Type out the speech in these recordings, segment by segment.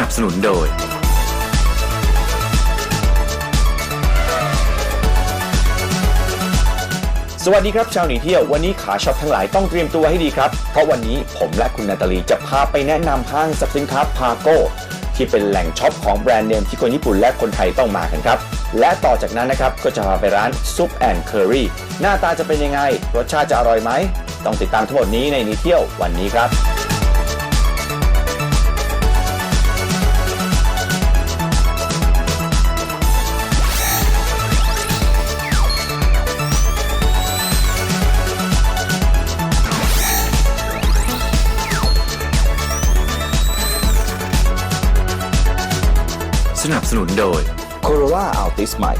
นับสนุนโดย สวัสดีครับชาวหนีเที่ยววันนี้ขาช็อปทั้งหลายต้องเตรียมตัวให้ดีครับ เพราะวันนี้ผมและคุณนาตาลีจะพาไปแนะนำห้างสรรพสินค้าพาโก้ที่เป็นแหล่งช็อปของแบรนด์เนมที่คนญี่ปุ่นและคนไทยต้องมากันครับ และต่อจากนั้นนะครับ ก็จะพาไปร้านซุปแอนด์เคอรี่หน้าตาจะเป็นยังไง รสชาติจะอร่อยไหม ต้องติดตามทั้งหมดนี้ในนีเที่ยววันนี้ครับ สนับสนุนโดย Corolla Altis ใหม่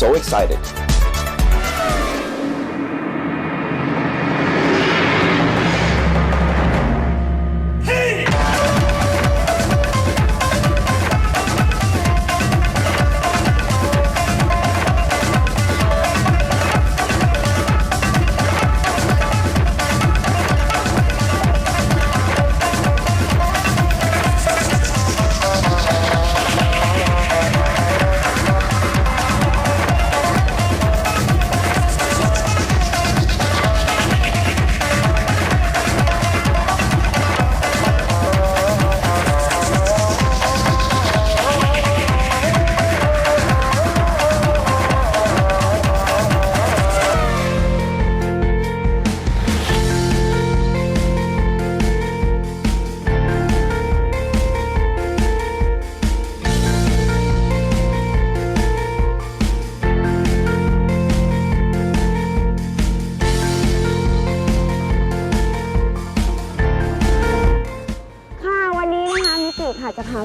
so excited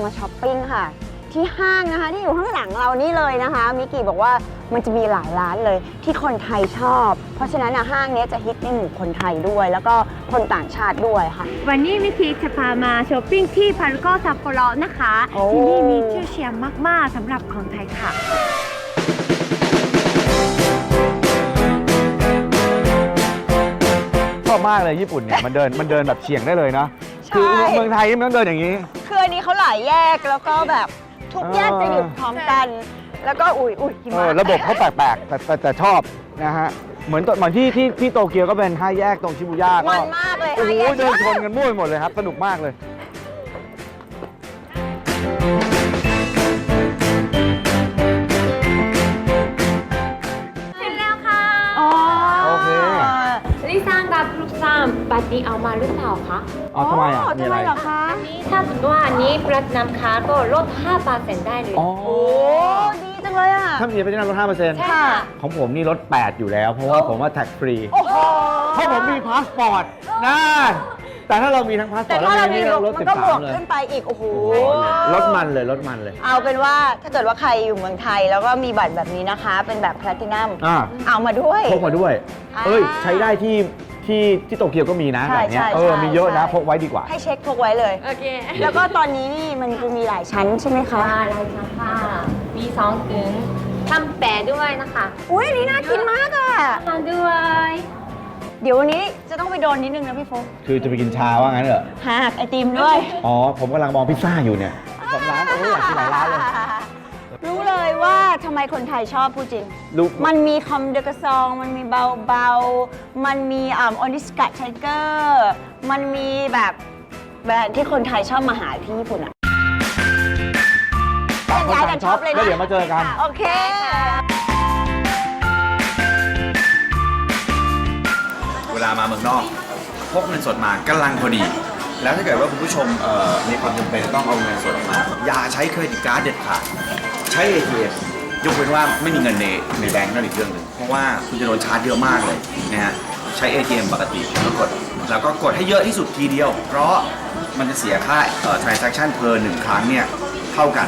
มาช้อปปิ้งค่ะ ที่ห้างนะคะที่อยู่ข้างหลังเรานี่เลยนะคะมิกิบอกว่ามันจะมีหลายร้านเลยที่คนไทยชอบ เพราะฉะนั้นนะห้างเนี้ยจะฮิตในหมู่คนไทยด้วย แล้วก็คนต่างชาติด้วยค่ะ วันนี้มิทีจะพามาช้อปปิ้งที่พารากอนซัปโปโรนะคะ โอ้ ที่นี่มีชื่อเสียงมาก ๆสำหรับคนไทยค่ะ ชอบมากเลยญี่ปุ่นเนี่ยมันเดินมันเดินแบบเฉียงได้เลยเนาะคือเมืองไทยนี่มันต้องเดินอย่างนี้ คืออันนี้เขาหลายแยกแล้วก็แบบทุกแยกอ่าจะหยุดพร้อมกัน แล้วก็อุ้ยอุ้ยหิเอมะ อระบบเขาแปลกๆแต่แต่แต่ชอบนะฮะ เหมือนตัวเหมือนที่ที่ที่โตเกียวก็เป็นห้าแยกตรงชิบูย่าก็มันมากเลยโอ้ค่ะโหแยก เดินชนกันมั่วไปหมดเลยครับ สนุกมากเลย อ๋อทำไมอะทำไมเหรอคะอันนี้ถ้าสมมติว่าอันนี้ปลัดนำค้าก็ลด5%ได้เลยอ๋อ โอ้ดีจังเลยอะ ถ้ามีไปได้ลดห้าเปอร์เซ็นต์ใช่ค่ะ ของผมนี่ลด 8 อยู่แล้ว เพราะว่าผมว่าแท็กฟรี โอ้โห เพราะผมมีพาสปอร์ตนะแต่ถ้าเรามีทั้งพาสปอแต่ร์ตแล้วถ้าเรามีมีนี่ลเราดลดมันก็บวก13เลยขึ้นไปอีกโอ้โหลดมันเลยลดมันเลย เอาเป็นว่าถ้าเกิดว่าใครอยู่เมืองไทย แล้วก็มีบัตรแบบนี้นะคะ เป็นแบบแพลตินัมอ่าเอามาด้วย พกมาด้วย อ่า เอ้ย ใช้ได้ที่ ที่ที่โตเกียวก็มีนะใช่แบบเนี้ยใช่เออใช่มีเยอะนะใช่ พกไว้ดีกว่า ให้เช็คพกไว้เลย โอเค แล้วก็ตอนนี้นี่มันจะมีหลายชั้นใช่ไหมคะค่ะได้ค่ะค่ะ มีสองถึงทำแปะด้วยนะคะอุ้ยอันนี้น่ากินมากอะทานด้วย เดี๋ยววันนี้จะต้องไปโดนนิดนึงนะพี่โฟกคือจะไปกินชาว่างั้นเหรอ หากไอติมด้วย อ๋อ ผมกำลังมองพิซซ่าอยู่เนี่ยสองร้านโอ้ยอยากกินหลายร้านเลย รู้เลยว่าทำไมคนไทยชอบพูดจริงลูกมันมีคอมเดกะซอง มันมีเบาเบาๆ มันมีอ่าออนิสกัตไทเกอร์ มันมีแบบแบรนด์ที่คนไทยชอบมาหาที่ญี่ปุ่นอะแยกย้ายกันชอบเลยแล้วนะเดี๋ยวมาเจอกัน โอเค เวลามาเมืองนอกพกเงินสดมากำลังพอดี แล้วถ้าเกิดว่าคุณผู้ชมเอ่อมีความจำเป็นต้องเอาเงินสดออกมา อย่าใช้เครดิตการ์ดเด็ดขาดใช้ ATM ยกเว้นว่าไม่มีเงินในในแบงก์นั่นอีกเรื่องหนึ่งเพราะว่าคุณจะโดนชาร์จเยอะมากเลยนะฮะใช้ ATM ปกติแล้วกด แล้วก็กดให้เยอะที่สุดทีเดียว เพราะมันจะเสียค่าเอ่อ transaction per หนึ่งครั้งเนี่ยเท่ากัน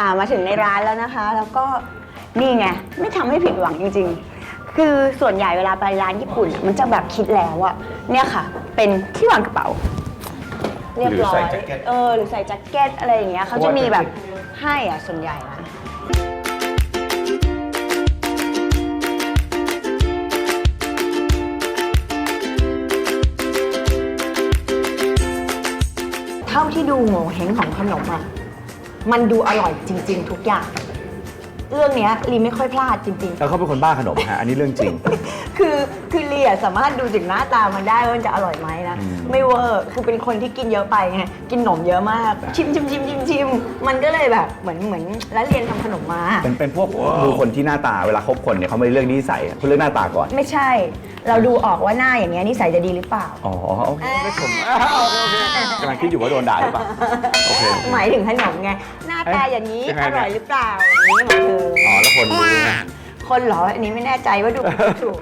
นะฮะนี่ค่ะมาถึงในร้านแล้วนะคะ แล้วก็นี่ไงไม่ทำให้ผิดหวังจริง ๆ คือส่วนใหญ่เวลาไปร้านญี่ปุ่นอะมันจะแบบคิดแล้วอะเนี่ยค่ะ เป็นที่วางกระเป๋า เรียบร้อยหรือใส่แจ็คเก็ต เออหรือใส่แจ็คเก็ตอะไรอย่างเงี้ยเขาจะมีแบบให้อะส่วนใหญ่นะเท่าที่ดูโง่เฮงของขนมอะ มันดูอร่อยจริงๆทุกอย่าง เรื่องเนี้ยลีไม่ค่อยพลาดจริง แล้วเขาเป็นคนบ้าขนมฮะอันนี้เรื่องจริง ๆ คือคือลีอะสามารถดูจากหน้าตามันได้ว่ามันจะอร่อยไหมนะ อืมไม่เวอร์คือเป็นคนที่กินเยอะไปไงกินขนมเยอะมากชิมชิมชิมชิมชิมมันก็เลยแบบเหมือนเหมือนแล้วเรียนทำขนมมา เป็นเป็นพวกดูคนที่หน้าตาเวลาคบคนเนี่ยเขาไม่ได้เลือกนิสัยเขาเลือกหน้าตาก่อนไม่ใช่ เราดูออกว่าหน้าอย่างเงี้ยนิสัยจะดีหรือเปล่า อ๋อโอเคไม่ผมกำลังคิดอยู่ว่าโดนด่าหรือเปล่าโอเค หมายถึงขนมไง หน้าตาอย่างนี้เอ๊ะอยังไงร่อยหรือเปล่า อย่างนี้หมายถึงอ๋อแล้วคนรู้ไงคนเหรออันนี้ไม่แน่ใจว่าดูผิดหรือถูก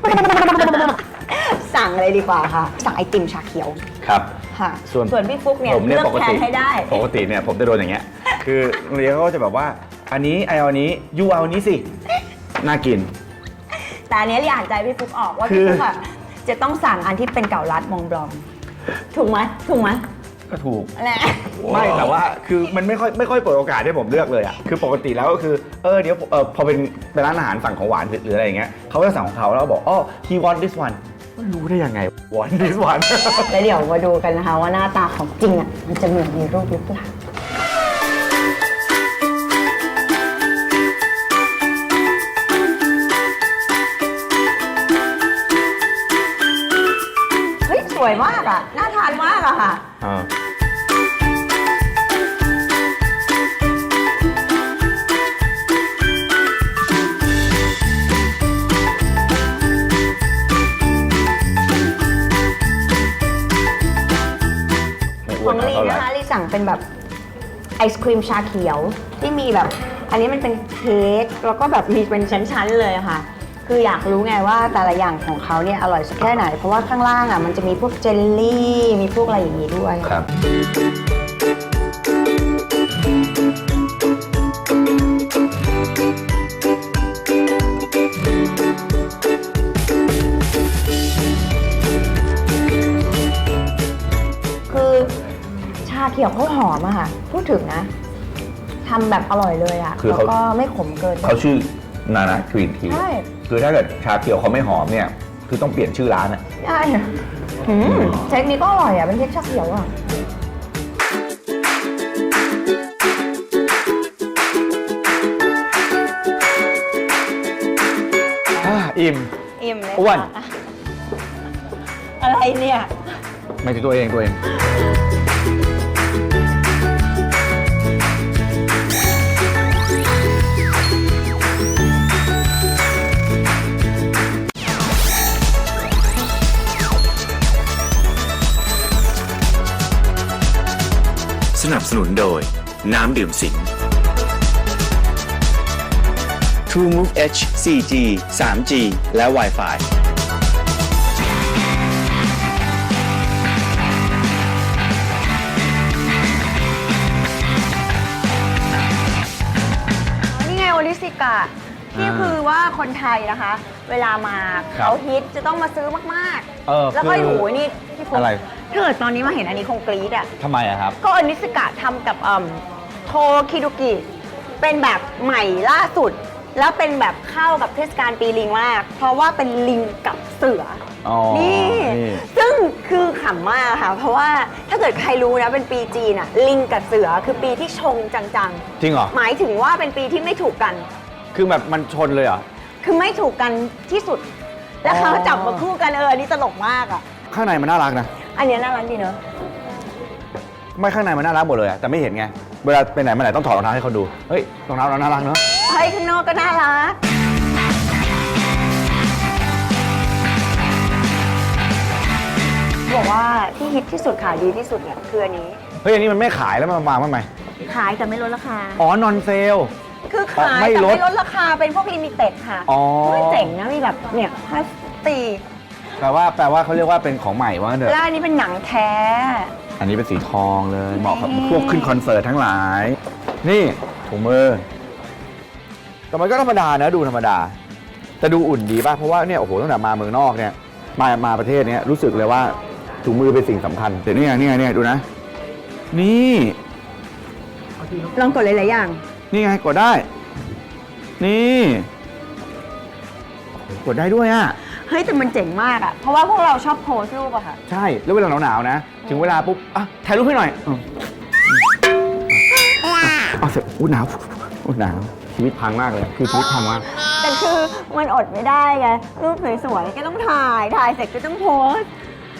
สั่งเลยดีกว่าค่ะ สั่งไอติมชาเขียวครับ ค่ะ ส่วนส่วนพี่ฟุกเนี่ยผมเนี่ยเลือกปกแทตินให้ได้ ปกติเนี่ยผมจะโดนอย่างเงี้ย คือโรงเรียนเขาก็จะแบบว่า อันนี้ไอเอาอันนี้ยูเอาอันนี้สิน่ากิน แต่อันเนี้ยเรียอ่านใจพี่ฟุกออกว่าคืพี่อฟุกอะจะต้องสั่งอันที่เป็นเก่าลัดมองบลอง ถูกไหมถูกไหม ก็ถูก แหละ ไม่แต่ว่าคือมันไม่ค่อยไม่ค่อยเปิดโอกาสให้ผมเลือกเลยอะคือปกติแล้วก็คือเออเดี๋ยวเออพอเป็นเป็นร้านอาหารสั่งของหวานหรือหรืออะไรอย่างเงี้ยเขาก็จะสั่งของเขาแล้วก็บอกอ๋อ he want this one รู้ได้ยังไง want this one แล้วเดี๋ยวมาดูกันนะคะว่าหน้าตาของจริงอะมันจะเหมือนในรูปหรือเปล่าเฮ้ยสวยมากอะ ค่ะอ่าไม่ขอ้วอนงนะลีเท่าไหร่นะคะลีสั่งเป็นแบบไอศครีมชาเขียวที่มีแบบ อันนี้มันเป็นเค้กแล้วก็แบบมีเป็นชั้นๆเลยอะค่ะ คืออยากรู้ไงว่าแต่ละอย่างของเขาเนี่ยอร่อยสักแค่ไหน เพราะว่าข้างล่างอะมันจะมีพวกเจลลี่ มีพวกอะไรอย่างนี้ด้วย ครับ คือชาเขียวเขาหอมอะค่ะ พูดถึงนะทำแบบอร่อยเลยอะคือแล้วเขา ก็ไม่ขมเกิน เขาชื่อนานะกรีนที ใช่ คือถ้าเกิดชาเขียวเขาไม่หอมเนี่ย คือต้องเปลี่ยนชื่อร้านอะใช่อืมเค้กนี้ก็อร่อยอะเป็นเค้กชาเขียวอะอ่าอิ่ม อิ่มเลยอ้วนค่ะอะไรเนี่ย ไม่ใช่ตัวเองตัวเอง สนับสนุนโดย น้ำดื่มสิง True Move H 4G 3G และ Wi-Fi นี่ไงโอลิสิกะที่อ่าคือว่าคนไทยนะคะ เวลามาครับเขาฮิตจะต้องมาซื้อมากเออๆ แล้วก็คือโอ้โหนี่พี่ฟุ๊กอะไร ถ้าเกิดตอนนี้มาเห็นอันนี้คงกรี๊ดอะ ทำไมอะครับ ก็โอลิสิกะทำกับเอ่มโทคิดุกิ เป็นแบบใหม่ล่าสุด แล้วเป็นแบบเข้ากับเทศกาลปีลิงมาก เพราะว่าเป็นลิงกับเสืออ๋อนี่ นี่ ซึ่งคือขำมากค่ะ เพราะว่าถ้าเกิดใครรู้นะเป็นปีจีนอะลิงกับเสือคือปีที่ชงจังจริงเหรอ ๆ หมายถึงว่าเป็นปีที่ไม่ถูกกัน คือแบบมันชนเลยเหรอ คือไม่ถูกกันที่สุด แล้วเขาอ๋อ จับมาคู่กันเอออันนี้ตลกมากอะข้างในมันน่ารักนะ อันเนี้ยน่ารักดีเนอะไม่ข้างในมันน่ารักหมดเลยอะแต่ไม่เห็นไง เวลาไปไหนมาไหนต้องถอดรองเท้าให้เขาดู เฮ้ยรองเท้าเราน่ารักเนอะเฮ้ยข้างนอกก็น่ารัก บอกว่าที่ฮิตที่สุดขายดีที่สุดเนี่ยคืออันนี้ เฮ้ยอันนี้มันไม่ขายแล้วมันมาทำไมขายแต่ไม่ลดราคา อ๋อนอนเซล คือขายไม่แต่ลดไม่ลดราคาเป็นพวกลิมิเต็ดค่ะอ๋อ เฮ้ยเจ๋งนะมีแบบเนี่ยพลาสติก แปลว่าแปลว่าเขาเรียกว่าเป็นของใหม่ว่างั้นเถแล้วอะอันนี้เป็นหนังแท้ อันนี้เป็นสีทองเลยเหมาะกับนี่พวกขึ้นคอนเสิร์ตทั้งหลาย นี่ถุงมือแต่มันก็ธรรมดานะดูธรรมดา แต่ดูอุ่นดีป่ะ เพราะว่าเนี่ยโอ้โหตั้งแต่มาเมืองนอกเนี่ยมามาประเทศเนี้ยรู้สึกเลยว่าถุงมือเป็นสิ่งสำคัญแต่นี่ไงนี่ไงเนี่ยดูนะ นี่ลองกดหลาย ๆ อย่าง นี่ไงกดได้ นี่โอ้โหกดได้ด้วยอะ เฮ้ยแต่มันเจ๋งมากอะเพราะว่าพวกเราชอบโพสรูปอะค่ะ ใช่ แล้วเวลาหนาวๆนะ ถึงเวลาปุ๊บอะถ่ายรูปให้หน่อยอืมเอาเสร็จอู้หนาวอู้หนาวชีวิตพังมากเลย คือชีวิตพังมาก แต่คือมันอดไม่ได้ไงรูปสวยๆก็ต้องถ่าย ถ่ายเสร็จก็ต้องโพสต์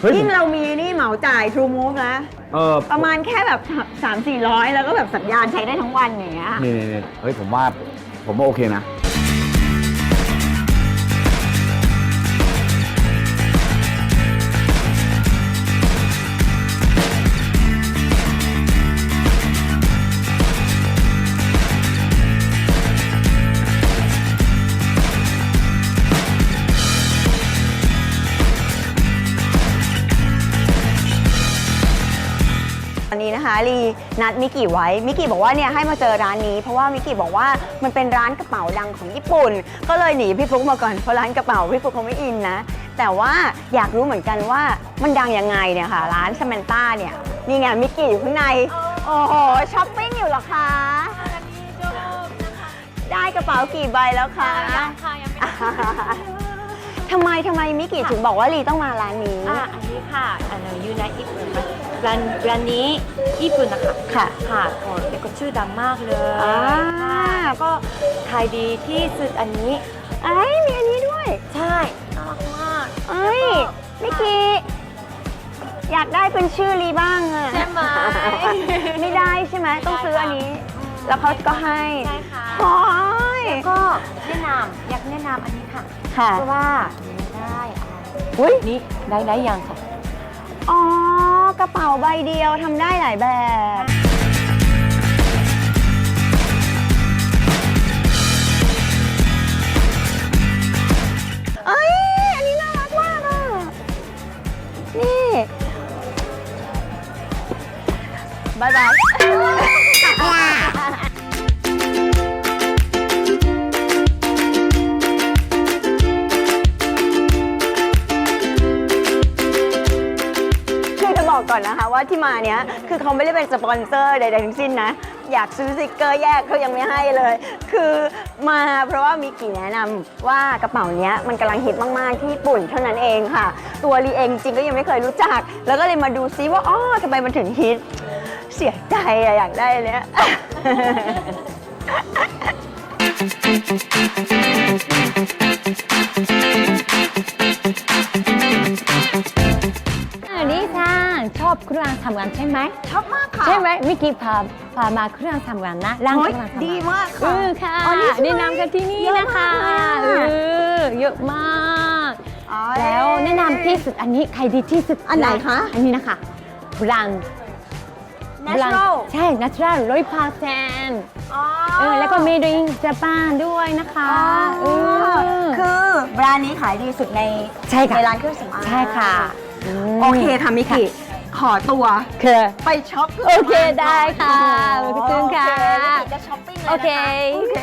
เฮ้ย ยิ่งเรามีนี่เหมาจ่าย True Move นะ เออประมาณแค่แบบ 3 4 0 0 แล้วก็แบบสัญญาณใช้ได้ทั้งวันอย่างเงี้ย นี่นี่นี่เฮ้ยผมว่าผมว่าโอเคนะ ลีนัดมิกิไว้ มิกิบอกว่าเนี่ยให้มาเจอร้านนี้ เพราะว่ามิกิบอกว่ามันเป็นร้านกระเป๋าดังของญี่ปุ่น ก็เลยหนีพี่ฟลุ๊กมาก่อนเพราะร้านกระเป๋าพี่ฟลุ๊กเขาไม่อินนะ แต่ว่าอยากรู้เหมือนกันว่ามันดังยังไงเนี่ยค่ะ ร้านส m มนต้าเนี่ยนี่ไงมิกิอยู่ข้างใน โอ้โหช้อปปิ้งอยู่เหรอคะ ได้กระเป๋ากี่ใบแล้วคะ ยังค่ะยังไม่ได้ทำไมทำไมมิกิถึงบอกว่าลีต้องมาร้านนี้ อะอันนี้ค่ะอันยูไนญี่ปุ่นค่ะ แบรนด์แบรนด์นี้ญี่ปุ่นนะคะค่ะ ค่ะโอ้เป็นก็ชื่อดังมากเลยอ่า ค่ะแล้วก็ขายดีที่สุดอันนี้ไอ้ยมีอันนี้ด้วย ใช่น่ารักมากเอ้ยมิกกี้อยากได้เป็นชื่อลีบ้างอะใช่ไหม ไม่ได้ใช่ไหมต้องซื้ออันนี้ แล้วเขาก็ให้ใช่ค่ะโอ้ยก็แนะนำอยากแนะนำอันนี้ค่ะ ค่ะเพราะว่าได้อะไรอุ้ยนี่ได้ได้ยังค่ะ อ๋อ กระเป๋าใบเดียวทำได้หลายแบบ เอ้ย อันนี้น่ารักมากอะ นี่บายบาย ก่อนนะคะว่าที่มาเนี้ยคือเขาไม่ได้เป็นสปอนเซอร์ใดๆทั้งสิ้นนะ อยากซื้อสติกเกอร์แยกเขายังไม่ให้เลย คือมาเพราะว่ามิกกี้แนะนำว่ากระเป๋าเนี้ยมันกำลังฮิตมากๆที่ญี่ปุ่นเท่านั้นเองค่ะ ตัวรีเองจริงก็ยังไม่เคยรู้จัก แล้วก็เลยมาดูซิว่าอ๋อทำไมมันถึงฮิตเสียใจอะอยากได้เนี้ยลิ เครื่องทำงานใช่ไหมชอบมากค่ะใช่ไหมมิกกี้พาพามาเครื่องทำงานนะร้านโอ๊ยรื่องทำงานดีมากเอค่ะ อค่ะอ๋อนี่ใช่ไหมแนะนำกันที่นี่นะคะเยอะมากเลยอะเอเยอะมาก อ๋อ แล้วแนะนำที่สุดอันนี้ใครดีที่สุดอันไหนคะ อันนี้นะคะบรัน natural ใช่ natural ร้อยเปอร์เซ็นต์อ๋อเออแล้วก็ made in Japan ด้วยนะคะเออ คือแบรนด์นี้ขายดีสุดในใช่ค่ะ ในร้านเครื่องสำอางใช่ค่ะม โอเคค่ะมิกิ ขอตัวคือไปช็อปครื่งโอเคสำางได้ค่ะโอ้โหขอบคุณค่ะ โอเคมิกิจะช้อปปิ้งเลยนะคะโอเค โอเค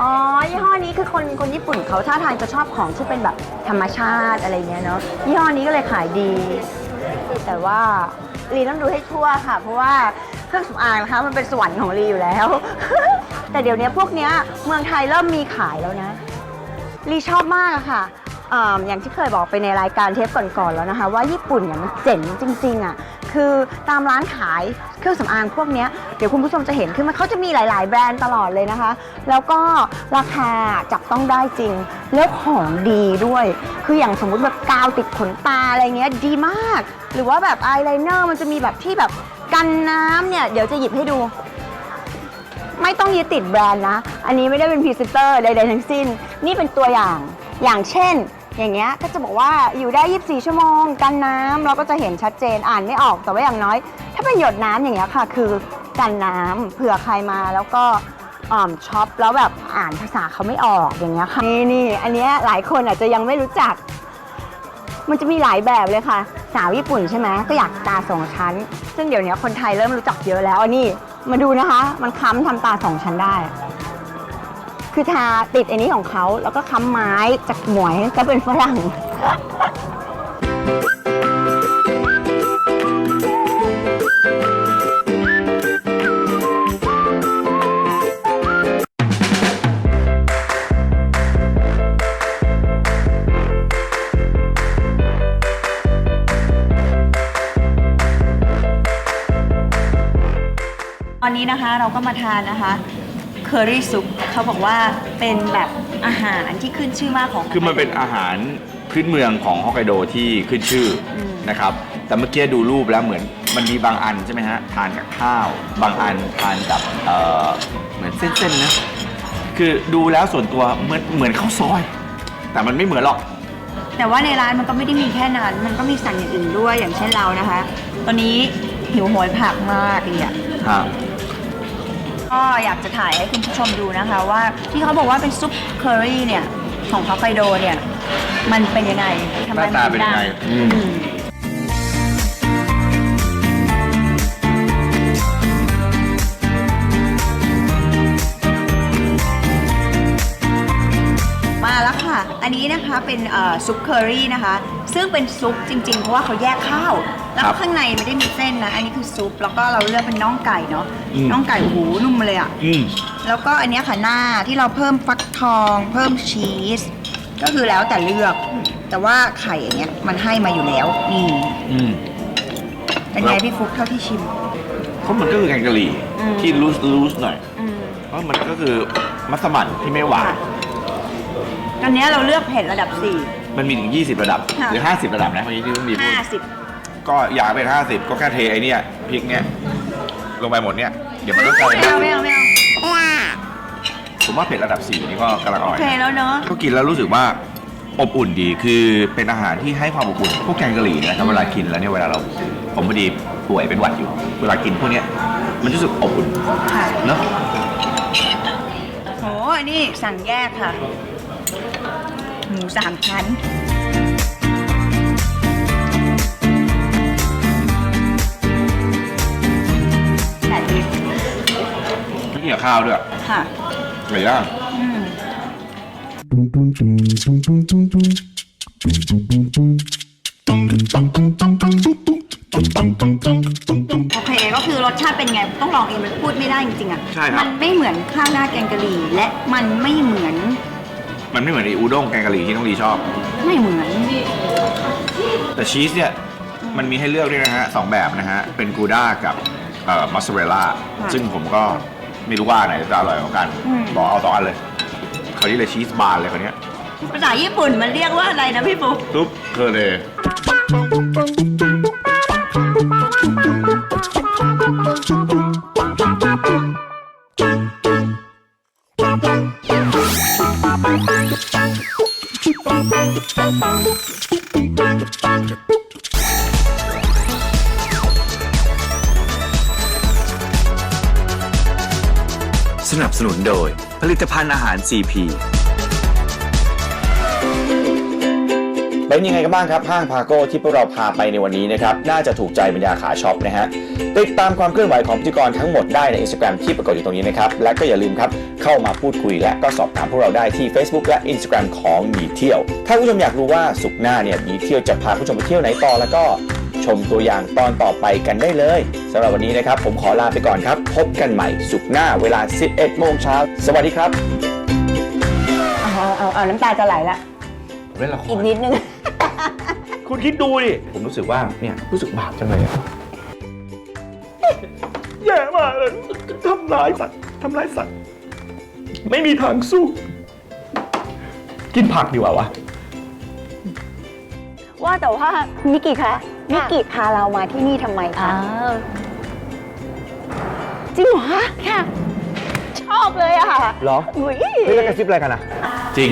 อ๋อ ยี่ห้อนี้คือคนคนญี่ปุ่นเขาท่าทางจะชอบของที่เป็นแบบธรรมชาติอะไรเงี้ยเนาะ ยี่ห้อนี้ก็เลยขายดี แต่ว่าลีต้องดูให้ทั่วค่ะ เพราะว่าเครื่องสำอางนะคะมันเป็นสวรรค์ของลีอยู่แล้ว แต่เดี๋ยวนี้พวกเนี้ยเมืองไทยเริ่มมีขายแล้วนะ ลีชอบมากอะค่ะ อ่าอย่างที่เคยบอกไปในรายการเทปก่อนๆแล้วนะคะ ว่าญี่ปุ่นเนี่ยมันเจ๋งจริงๆอะคือตามร้านขายเครื่องสำอางพวกเนี้ยเดี๋ยวคุณผู้ชมจะเห็นคือมันเขาจะมีหลาย ๆ แบรนด์ตลอดเลยนะคะ แล้วก็ราคาจับต้องได้จริง แล้วของดีด้วย คืออย่างสมมุติแบบกาวติดขนตาอะไรเงี้ยดีมาก หรือว่าแบบอายไลเนอร์มันจะมีแบบที่แบบกันน้ำเนี่ยเดี๋ยวจะหยิบให้ดู ไม่ต้องยึดติดแบรนด์นะ อันนี้ไม่ได้เป็นพรีเซนเตอร์ใดๆทั้งสิ้น นี่เป็นตัวอย่าง อย่างเช่น อย่างเงี้ยก็จะบอกว่าอยู่ได้ 24 ชั่วโมง กันน้ำเราก็จะเห็นชัดเจนอ่านไม่ออกแต่ว่าอย่างน้อย ถ้าเป็นหยดน้ำอย่างเงี้ยค่ะ คือกันน้ำเผื่อใครมาแล้วก็อ่อมช็อปแล้วแบบอ่านภาษาเขาไม่ออกอย่างเงี้ยค่ะนี่นี่อันเนี้ยหลายคนอาจจะยังไม่รู้จัก มันจะมีหลายแบบเลยค่ะ สาวญี่ปุ่นใช่ไหมก็อยากตาสองชั้น ซึ่งเดี๋ยวนี้คนไทยเริ่มรู้จักเยอะแล้วอันนี้มาดูนะคะ มันค้ำทำตาสองชั้นได้ คือทาติดอันนี้ของเขาแล้วก็ค้ำไม้จากหมวยก็เป็นฝรั่ง ตอนนี้นะคะเราก็มาทานนะคะ เคอรี่ซุปเขาบอกว่าเป็นแบบอาหารที่ขึ้นชื่อมากของคือมันเป็นอาหารพื้นเมืองของฮอกไกโดที่ขึ้นชื่ออมนะครับ แต่เมื่อกี้ดูรูปแล้วเหมือนมันมีบางอันใช่ไหมฮะ ทานกับข้าว บางอันทานกับเอ่อเหมือนเส้นๆนะ คือดูแล้วส่วนตัวเหมือนเหมือนข้าวซอย แต่มันไม่เหมือนหรอก แต่ว่าในร้านมันก็ไม่ได้มีแค่นั้น มันก็มีสั่งอย่างอื่นด้วยอย่างเช่นเรานะคะ ตอนนี้หิวโหยผักมากเลยอะ ก็อยากจะถ่ายให้คุณผู้ชมดูนะคะว่าที่เขาบอกว่าเป็นซุปเคอรี่เนี่ย ของฮอกไกโดเนี่ย มันเป็นยังไงทำไมหน้าตาเป็นยังไงดัอืม อืมมาแล้วค่ะ อันนี้นะคะเป็นเอ่อซุปเคอรี่นะคะ ซึ่งเป็นซุปจริงๆ เพราะว่าเขาแยกข้าว แล้วครัก็บข้างในไม่ได้มีเส้นนะ อันนี้คือซุป แล้วก็เราเลือกเป็นน่องไก่เนาะ อืม น่องไก่โอ้โหนุ่มมาเลยอะ อืม แล้วก็อันเนี้ยค่ะหน้าที่เราเพิ่มฟักทอง เพิ่มชีส ก็คือแล้วแต่เลือก แต่ว่าไข่อย่างเงี้ยมันให้มาอยู่แล้ว นี่ อืม เป็นไงพี่ฟุกเท่าที่ชิม เพราะมันก็คือแกงกะหรี่อืม ที่ลูสลูสหน่อย อืมเพราะมันก็คือมัสมั่นที่ไม่หวาน ค่ะอันเนี้ยเราเลือกเผ็ดระดับ มันมีถึง 20 ระดับ ค่ะ หรือ 50 ระดับนะเมื่อกี้ที่ต้องมี4พูด50ก็อยากเป็น 50 ก็แค่เทไอ้เนี่ยพริกเนี่ยลงไปหมดเนี่ยเดี๋ยวมันต้องกลายเป็นไม่เอาไม่เอาไม่เอาผมว่าเผ็ดระดับ 4 นี่ก็กำลังอโอร่อยเคแล้วเนาะ ก็กินแล้วรู้สึกว่าอบอุ่นดีคือเป็นอาหารที่ให้ความอบอุ่นพวกแกงกะหรี่เนะครับเวลากินแล้วเนี่ยเวลาเราผมพอดีป่วยเป็นหวัดอยู่ เวลากินพวกเนี้ยมันรู้สึกอบอุ่นค่ะ เนอะโหอันนี้สั่งแยกค่ะ หมูสามชั้นแต่ดีไม่กินกับข้าวด้วยค่ะ ไก่ย่างอืม โอเคก็คือรสชาติเป็นไง ต้องลองเองมันพูดไม่ได้จริงๆอะ ใช่ครับ มันไม่เหมือนข้าวหน้าแกงกะหรี่และมันไม่เหมือน มันไม่เหมือนไอ้อูด้งแกงกะหรี่ที่น้องดีชอบ ไม่เหมือนแต่ชีสเนี่ยมันมีให้เลือกด้วยนะฮะสองแบบนะฮะ เป็นกูด้ากับเอ่อมอสซาเรลล่าค่ะซึ่งผมก็ไม่รู้ว่าอันไหนจะอร่อยกว่ากัน อืม บอกเอาสองอันเลยคราวนี้เลยชีสบาร์เลยคราวเนี้ยภาษาญี่ปุ่นมันเรียกว่าอะไรนะพี่ปุ๊กซุปเคอร์เล สนับสนุนโดย ผลิตภัณฑ์อาหาร CP เป็นยังไงกันบ้างครับห้างพาโก้ที่พวกเราพาไปในวันนี้นะครับ น่าจะถูกใจบรรดาขาช็อปนะฮะ ติดตามความเคลื่อนไหวของพิธีกรทั้งหมดได้ใน Instagram ที่ปรากฏอยู่ตรงนี้นะครับ และก็อย่าลืมครับ เข้ามาพูดคุยและก็สอบถามพวกเราได้ที่ Facebook และ Instagram ของหนีเที่ยว ถ้าผู้ชมอยากรู้ว่าสุกร์หน้าเนี่ยหนีเที่ยวจะพาผู้ชมไปเที่ยวไหนต่อแล้วก็ ชมตัวอย่างตอนต่อไปกันได้เลยสำหรับวันนี้นะครับ ผมขอลาไปก่อนครับ พบกันใหม่สุกร์หน้าเวลา 11 โมงเช้า สวัสดีครับ เอาเอาเอาน้ำตาจะไหลละเล่นละครอีกนิดนึง คุณคิดดูดิ ผมรู้สึกว่าเนี่ยรู้สึกบาปจังเลยอะแย่มากเลยทำร้ายสัตว์ทำร้ายสัตว์ ไม่มีทางสู้ กินผักดีกว่าวะ ว่าแต่ว่ามิกิคะ มิกิพาเรามาที่นี่ทำไมคะอ้าวจริงเหรอคะค่ะ ชอบเลยอะค่ะเหรอ อุ้ยเฮ้ยแล้วกระซิบอะไรกันอะจริง